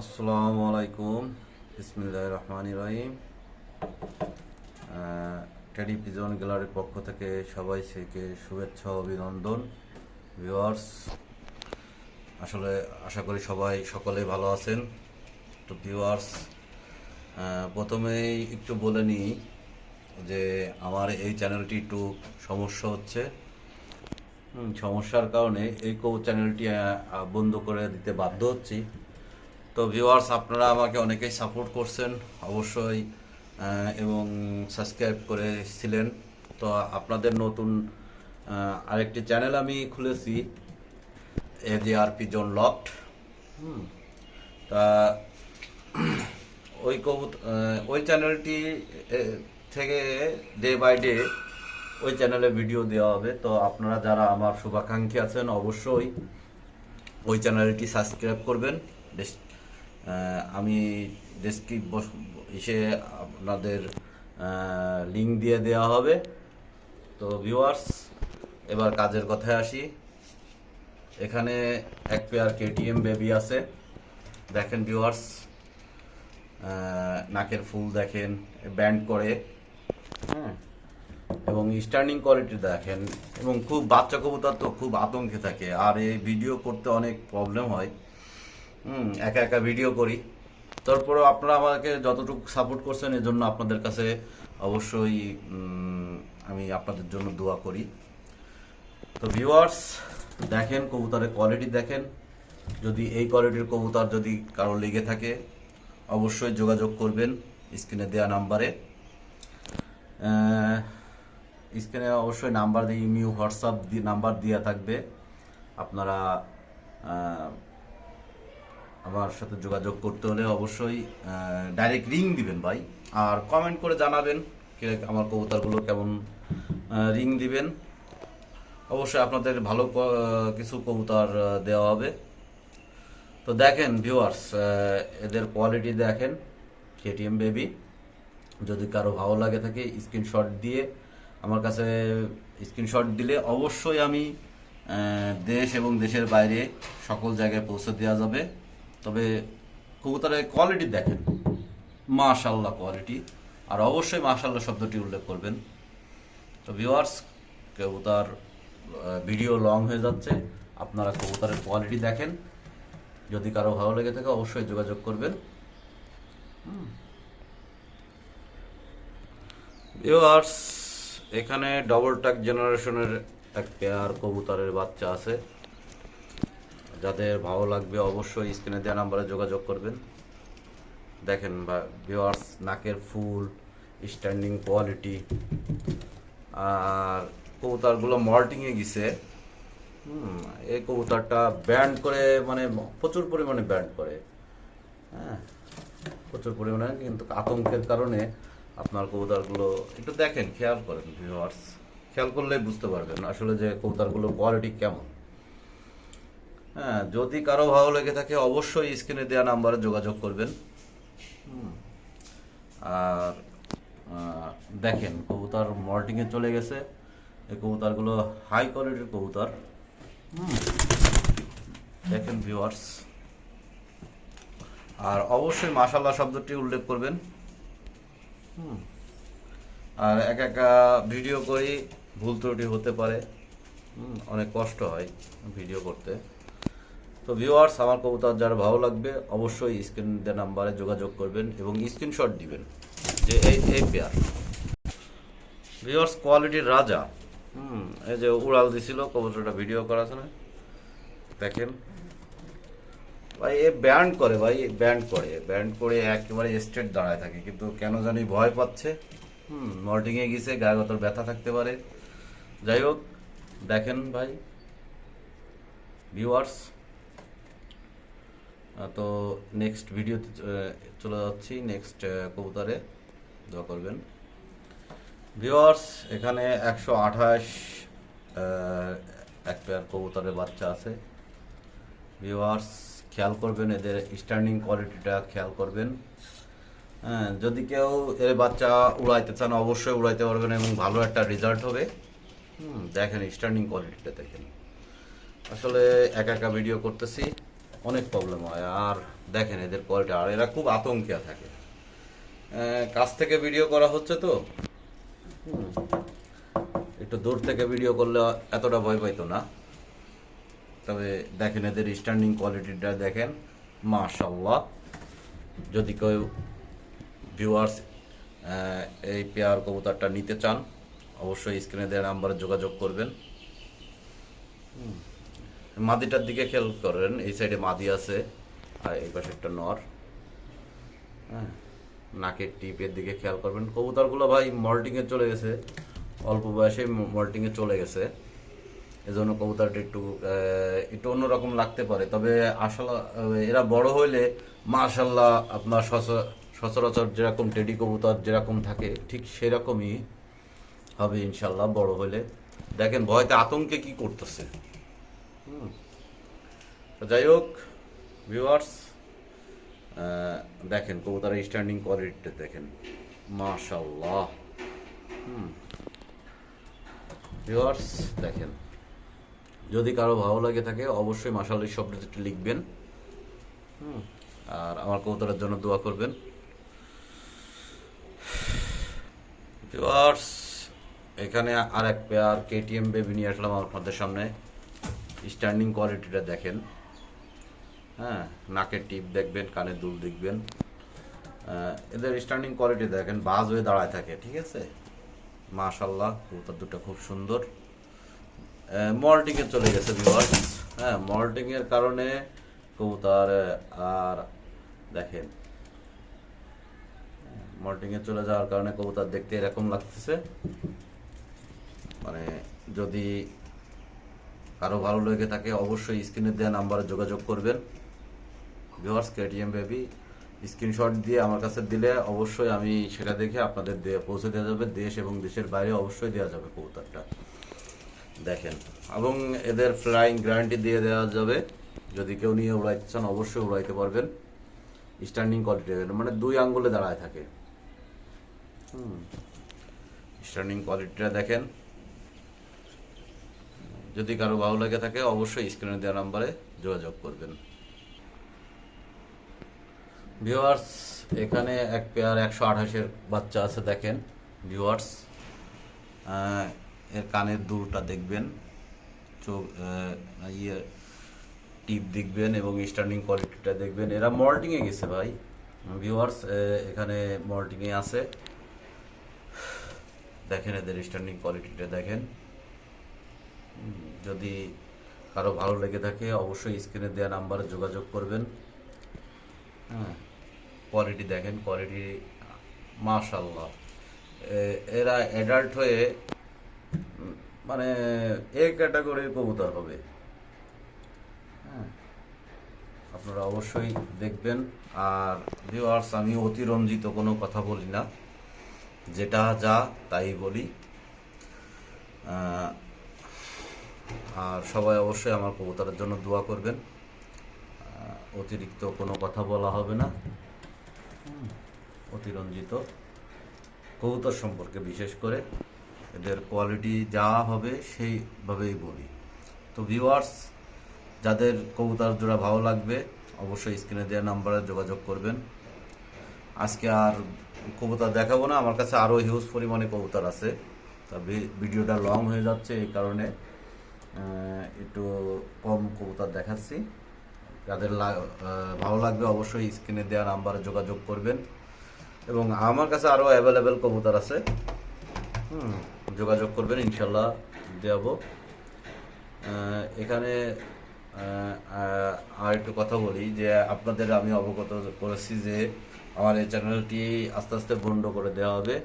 আসসালামু আলাইকুম বিসমিল্লাহ রহমান রহিম টেডি পিজন গ্যালারির পক্ষ থেকে সবাই থেকে শুভেচ্ছা, অভিনন্দন। ভিউয়ার্স আসলে আশা করি সবাই সকলে ভালো আছেন। তো ভিউয়ার্স প্রথমেই একটু বলে নিই যে আমার এই চ্যানেলটি একটু সমস্যা হচ্ছে। সমস্যার কারণে এই কৌ চ্যানেলটি বন্ধ করে দিতে বাধ্য হচ্ছি। তো ভিউয়ার্স আপনারা আমাকে অনেকেই সাপোর্ট করছেন, অবশ্যই এবং সাবস্ক্রাইব করেছিলেন তো আপনাদের নতুন আরেকটি চ্যানেল আমি খুলেছি এ যে আর পি জোন লকড তা, ওই কবুত ওই চ্যানেলটি থেকে ডে বাই ডে ওই চ্যানেলে ভিডিও দেওয়া হবে। তো আপনারা যারা আমার শুভাকাঙ্ক্ষী আছেন, অবশ্যই ওই চ্যানেলটি সাবস্ক্রাইব করবেন। আমি ডেসক্রিপ এসে আপনাদের লিঙ্ক দিয়ে দেওয়া হবে। তো ভিউয়ার্স এবার কাজের কথায় আসি। এখানে এক পেয়ার কেটিএম বেবি আছে। দেখেন ভিউয়ার্স নাকের ফুল দেখেন ব্যান্ড করে। হ্যাঁ? এবং স্টার্নিং কোয়ালিটি দেখেন। এবং খুব বাচ্চা কবুতর তো খুব আতঙ্কে থাকে। আর এই ভিডিও করতে অনেক প্রবলেম হয়। হুম, একা একা ভিডিও করি। তারপরেও আপনারা আমাকে যতটুকু সাপোর্ট করছেন এর জন্য আপনাদের কাছে অবশ্যই আমি আপনাদের জন্য দোয়া করি। তো ভিউয়ার্স দেখেন কবুতরের কোয়ালিটি দেখেন। যদি এই কোয়ালিটির কবুতর যদি কারও লেগে থাকে, অবশ্যই যোগাযোগ করবেন স্ক্রিনে দেওয়া নাম্বারে। স্ক্রিনে অবশ্যই নাম্বার দিয়ে ইমিউ হোয়াটসঅ্যাপ নাম্বার দেওয়া থাকবে। আপনারা আমার সাথে যোগাযোগ করতে হলে অবশ্যই ডাইরেক্ট রিং দিবেন ভাই। আর কমেন্ট করে জানাবেন আমার কবুতরগুলো কেমন রিং দিবেন। অবশ্যই আপনাদের ভালো কিছু কবুতর দেওয়া হবে। তো দেখেন ভিউয়ার্স এদের কোয়ালিটি দেখেন। কেটিএম বেবি যদি কারও ভালো লাগে থাকে স্ক্রিনশট দিয়ে আমার কাছে স্ক্রিনশট দিলে অবশ্যই আমি দেশ এবং দেশের বাইরে সকল জায়গায় পৌঁছে দেওয়া যাবে। তবে কবুতরের কোয়ালিটি দেখেন। মাশাল্লাহ কোয়ালিটি আর অবশ্যই মাশাল্লাহ শব্দটি উল্লেখ করবেন। তো ভিউয়ার্স কবুতর ভিডিও লং হয়ে যাচ্ছে। আপনারা কবুতরের কোয়ালিটি দেখেন। যদি কারও ভালো লেগে থাকে, অবশ্যই যোগাযোগ করবেন। ভিউয়ার্স এখানে ডবল টাক জেনারেশনের এক পেয়ার কবুতরের বাচ্চা আছে। যাদের ভালো লাগবে অবশ্যই স্ক্রিনে দেওয়া নাম্বারে যোগাযোগ করবেন। দেখেন বা ভিওয়ার্স নাকের ফুল স্ট্যান্ডিং কোয়ালিটি আর কবুতরগুলো মল্টিংয়ে গেছে। হুম, এই কবুতরটা ব্যান্ড করে মানে প্রচুর পরিমাণে ব্যান্ড করে। হ্যাঁ প্রচুর পরিমাণে, কিন্তু আতঙ্কের কারণে আপনার কবুতরগুলো, একটু দেখেন, খেয়াল করেন ভিউয়ার্স খেয়াল করলে বুঝতে পারবেন আসলে যে কবুতরগুলোর কোয়ালিটি কেমন। হ্যাঁ যদি কারও ভালো লেগে থাকে, অবশ্যই স্ক্রিনে দেওয়া নাম্বারে যোগাযোগ করবেন। আর দেখেন, কবুতর মল্টিংয়ে চলে গেছে। এই কবুতরগুলো হাই কোয়ালিটির কবুতর। দেখেন ভিউয়ার্স আর অবশ্যই মাশাল্লাহ শব্দটি উল্লেখ করবেন। আর এক একা ভিডিও করি ভুল ত্রুটি হতে পারে। অনেক কষ্ট হয় ভিডিও করতে। তো ভিউয়ার্স আমার কবুতর যারা ভালো লাগবে, অবশ্যই স্ক্রিন দেওয়া নাম্বারে যোগাযোগ করবেন এবং স্ক্রিনশট দিবেন যে এই এই পেয়ার ভিউয়ার্স কোয়ালিটির রাজা। হুম, এই যে উড়াল দিছিল, কবুতরটা ভিডিও করা আছে না? দেখেন। ভাই, এ ব্যান্ড করে, ভাই ব্যান্ড করে ব্যান্ড করে একেবারে স্ট্রেট দাঁড়ায় থাকে, কিন্তু কেন জানি ভয় পাচ্ছে। হুম মল্টিংয়ে গেছে, গায়ে গতর ব্যথা থাকতে পারে। যাই হোক, দেখেন ভাই। ভিউয়ার্স তো নেক্সট ভিডিও চলে যাচ্ছি নেক্সট কবুতারে, দোয়া করবেন। ভিওয়ার্স এখানে একশো আঠাশ এক পেয়ার কবুতরের বাচ্চা আছে। ভিওয়ার্স খেয়াল করবেন, এদের স্ট্যান্ডিং কোয়ালিটিটা খেয়াল করবেন। হ্যাঁ যদি কেউ এর বাচ্চা উড়াইতে চান, অবশ্যই উড়াইতে পারবেন এবং ভালো একটা রেজাল্ট হবে। দেখেন স্ট্যান্ডিং কোয়ালিটিটা দেখেন। আসলে একা একা ভিডিও করতেছি। অনেক প্রবলেম হয়। আর দেখেন এদের কোয়ালিটি আর এরা খুব আতঙ্কে থাকে। কাছ থেকে ভিডিও করা হচ্ছে তো? একটু দূর থেকে ভিডিও করলে এতটা ভয় পাইতো না। তবে দেখেন এদের স্ট্যান্ডিং কোয়ালিটিটা দেখেন। মাশাল্লাহ যদি কেউ ভিউয়ার্স এই পেয়ার কবুতরটা নিতে চান, অবশ্যই স্ক্রিনে দেওয়া নাম্বারে যোগাযোগ করবেন। হুম। মাদিটার দিকে খেয়াল করেন, এই সাইডে মাদি আছে, আর এই পাশে একটা নর। হ্যাঁ নাকের টিপের দিকে খেয়াল করবেন। কবুতরগুলো ভাই মল্টিংয়ে চলে গেছে। অল্প বয়সে মল্টিংয়ে চলে গেছে। এজন্য কবুতরটা একটু একটু অন্যরকম লাগতে পারে। তবে আসলে এরা বড় হইলে মাশাল্লাহ আপনার সচ- সচরাচর যেরকম টেডি কবুতর যেরকম থাকে, ঠিক সেরকমই হবে ইনশাল্লাহ বড় হলে দেখেন, ভয়তে আতঙ্কে কি করতেছে? যাই হোক ভিউয়ার্স দেখেন, কবুতরের স্ট্যান্ডিং কোয়ালিটিটা দেখেন। মাশাল্লাহ হুম। ভিউয়ার্স দেখেন। যদি কারও ভালো লাগে থাকে, অবশ্যই মাশাল্লাহ শব্দটি লিখবেন। হুম। আর আমার কবুতরের জন্য দোয়া করবেন। ভিউয়ার্স এখানে আর এক পেয়ার কেটিএম বেবি নিয়ে আসলাম আপনাদের সামনে। স্ট্যান্ডিং কোয়ালিটিটা দেখেন। হ্যাঁ নাকের টিপ দেখবেন কানের দুল দেখবেন। এদের স্ট্যান্ডিং কোয়ালিটি দেখেন, বাজ হয়ে দাঁড়ায় থাকে, ঠিক আছে? মাশাল্লাহ কবুতর দুটো খুব সুন্দর। মল্টিং এ চলে গেছে ভিউয়ার্স হ্যাঁ মল্টিং এর কারণে কবুতর আর দেখেন মল্টিং এ চলে যাওয়ার কারণে কবুতর দেখতে এরকম লাগতেছে। মানে যদি কারও ভালো লেগে থাকে অবশ্যই স্ক্রিনে দেওয়া নাম্বারে যোগাযোগ করবেন। ভিউয়ার্স কেটিএম বেবি স্ক্রিনশট দিয়ে আমার কাছে দিলে অবশ্যই আমি সেটা দেখে আপনাদের পৌঁছে দেওয়া যাবে। দেশ এবং দেশের বাইরে অবশ্যই দেওয়া যাবে কবুতরটা। দেখেন, এবং এদের ফ্লাইং গ্যারান্টি দিয়ে দেওয়া যাবে। যদি কেউ নিয়ে উড়াইতে চান, অবশ্যই উড়াইতে পারবেন। স্ট্যান্ডিং কোয়ালিটি মানে দুই আঙ্গুলে দাঁড়ায় থাকে। হুম স্ট্যান্ডিং কোয়ালিটিটা দেখেন। যদি কারও ভালো লেগে থাকে, অবশ্যই স্ক্রিনে দেওয়া নাম্বারে যোগাযোগ করবেন। ভিউয়ার্স এখানে এক পেয়ার একশো আঠাশের বাচ্চা আছে, দেখেন ভিউয়ার্স এর কানের দুলটা দেখবেন, চোখ ইয়ে টিপ দেখবেন এবং স্ট্যান্ডিং কোয়ালিটিটা দেখবেন। এরা মল্টিংয়ে গেছে ভাই। ভিউয়ার্স এখানে মল্টিংয়ে আছে। দেখেন এদের স্ট্যান্ডিং কোয়ালিটিটা দেখেন। যদি কারও ভালো লেগে থাকে, অবশ্যই স্ক্রিনে দেওয়া নাম্বারে যোগাযোগ করবেন। হ্যাঁ কোয়ালিটি দেখেন কোয়ালিটি মাশাল্লাহ এরা অ্যাডাল্ট হয়ে মানে এ ক্যাটাগরির কবুতর হবে। হ্যাঁ আপনারা অবশ্যই দেখবেন। আর ভিউয়ার্স আমি অতিরঞ্জিত কোনো কথা বলি না। যেটা যা, তাই বলি। আর সবাই অবশ্যই আমার কবুতরের জন্য দোয়া করবেন। অতিরিক্ত কোনো কথা বলা হবে না। অতিরঞ্জিত। কবুতর সম্পর্কে বিশেষ করে এদের কোয়ালিটি যা হবে সেইভাবেই বলি। তো ভিউয়ার্স যাদের কবুতর জোড়া ভালো লাগবে, অবশ্যই স্ক্রিনে দেওয়া নাম্বারে যোগাযোগ করবেন। আজকে আর কবুতর দেখাবো না, আমার কাছে আরও হিউজ পরিমাণে কবুতর আছে। তা ভিডিওটা লং হয়ে যাচ্ছে এই কারণে। একটু কম কবুতর দেখাচ্ছি। যাদের ভালো লাগবে অবশ্যই স্ক্রিনে দেওয়া নাম্বারে যোগাযোগ করবেন। এবং আমার কাছে আরও অ্যাভেলেবেল কবুতর আছে। হুম, যোগাযোগ করবেন ইনশাল্লাহ দেওয়াবো। এখানে আর একটু কথা বলি যে আপনাদের আমি অবগত করেছি যে আমার এই চ্যানেলটি আস্তে আস্তে বন্ধ করে দেওয়া হবে।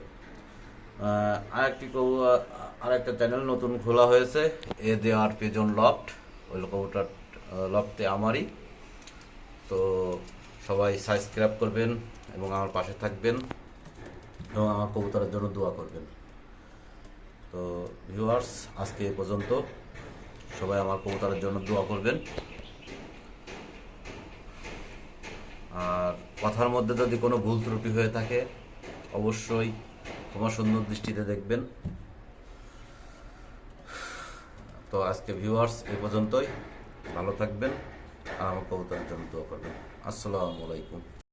আরেকটি আরেকটা চ্যানেল নতুন খোলা হয়েছে। এ দেওয়ার পেজন লফট ওই কবুটার লফটে আমারই। তো সবাই সাবস্ক্রাইব করবেন এবং আমার পাশে থাকবেন এবং আমার কবুতরের জন্য দোয়া করবেন। তো ভিউয়ার্স আজকে এ পর্যন্ত সবাই আমার কবুতরের জন্য দোয়া করবেন। আর কথার মধ্যে যদি কোনো ভুল ত্রুটি হয়ে থাকে, অবশ্যই তোমার সুন্দর দৃষ্টিতে দেখবেন। তো আজকে ভিউয়ার্স এ পর্যন্তই। ভালো থাকবেন আর আমার কবুতরের জন্য দোয়া করবেন। আসসালামু আলাইকুম।